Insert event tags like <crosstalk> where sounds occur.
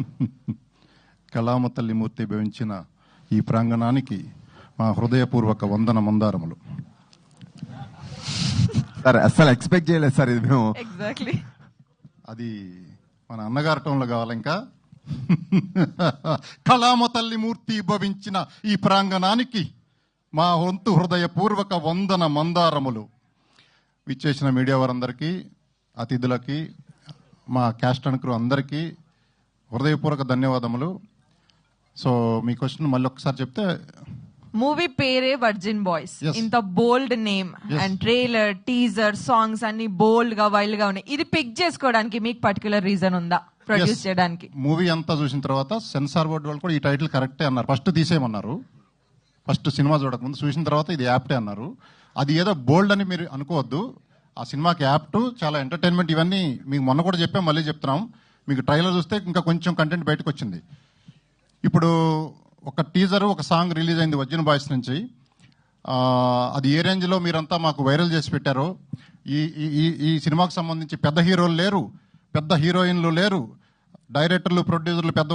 <laughs> కళామ తల్లి మూర్తి భవించిన ఈ ప్రాంగణానికి మా హృదయపూర్వక వందన మందారములు. సార్ అస్సలు ఎక్స్పెక్ట్ చేయలేదు సార్ ఇది మేము. ఎగ్జాక్ట్లీ అది మన అన్నగారి టోన్లో కావాలి ఇంకా. <laughs> కళామ తల్లి మూర్తి భవించిన ఈ ప్రాంగణానికి మా వంతు హృదయపూర్వక వందన మందారములు. విచ్చేసిన మీడియా వారందరికీ అతిథులకి మా క్యాస్ట్ అండ్ క్రూ అందరికీ హృదయపూర్వక ధన్యవాదములు. సో మీ క్వశ్చన్ మళ్ళీ ఒకసారి చెప్తే మూవీ పేరే వర్జిన్ బాయ్స్. ఇంత bold name. And trailer teaser songs అన్ని బోల్డ్గా వైల్డ్గా ఉన్నాయి. ఇది పిక్ చేసుకోవడానికి మీకు పర్టికులర్ రీజన్ ఉందా? ప్రొడ్యూస్. చేయడానికి. మూవీ అంతా చూసిన తర్వాత సెన్సార్ బోర్డు వాళ్ళు కూడా ఈ టైటిల్ కరెక్టే అన్నారు. ఫస్ట్ తీసేయమన్నారు. ఫస్ట్ సినిమా చూడకముందు చూసిన తర్వాత ఇది యాప్టే అన్నారు. అది ఏదో బోల్డ్ అని మీరు అనుకోవద్దు. ఆ సినిమాకి యాప్ట్ చాలా ఎంటర్టైన్మెంట్ ఇవన్నీ మీకు మొన్న కూడా చెప్పాం మళ్ళీ చెప్తున్నాం. మీకు ట్రైలర్ చూస్తే ఇంకా కొంచెం కంటెంట్ బయటకు వచ్చింది. ఇప్పుడు ఒక టీజర్ ఒక సాంగ్ రిలీజ్ అయింది వజ్జన్ బాయ్స్ నుంచి. అది ఏ రేంజ్లో మీరంతా మాకు వైరల్ చేసి పెట్టారో ఈ ఈ- ఈ ఈ సినిమాకు సంబంధించి పెద్ద హీరోలు లేరు పెద్ద హీరోయిన్లు లేరు డైరెక్టర్లు ప్రొడ్యూసర్లు పెద్ద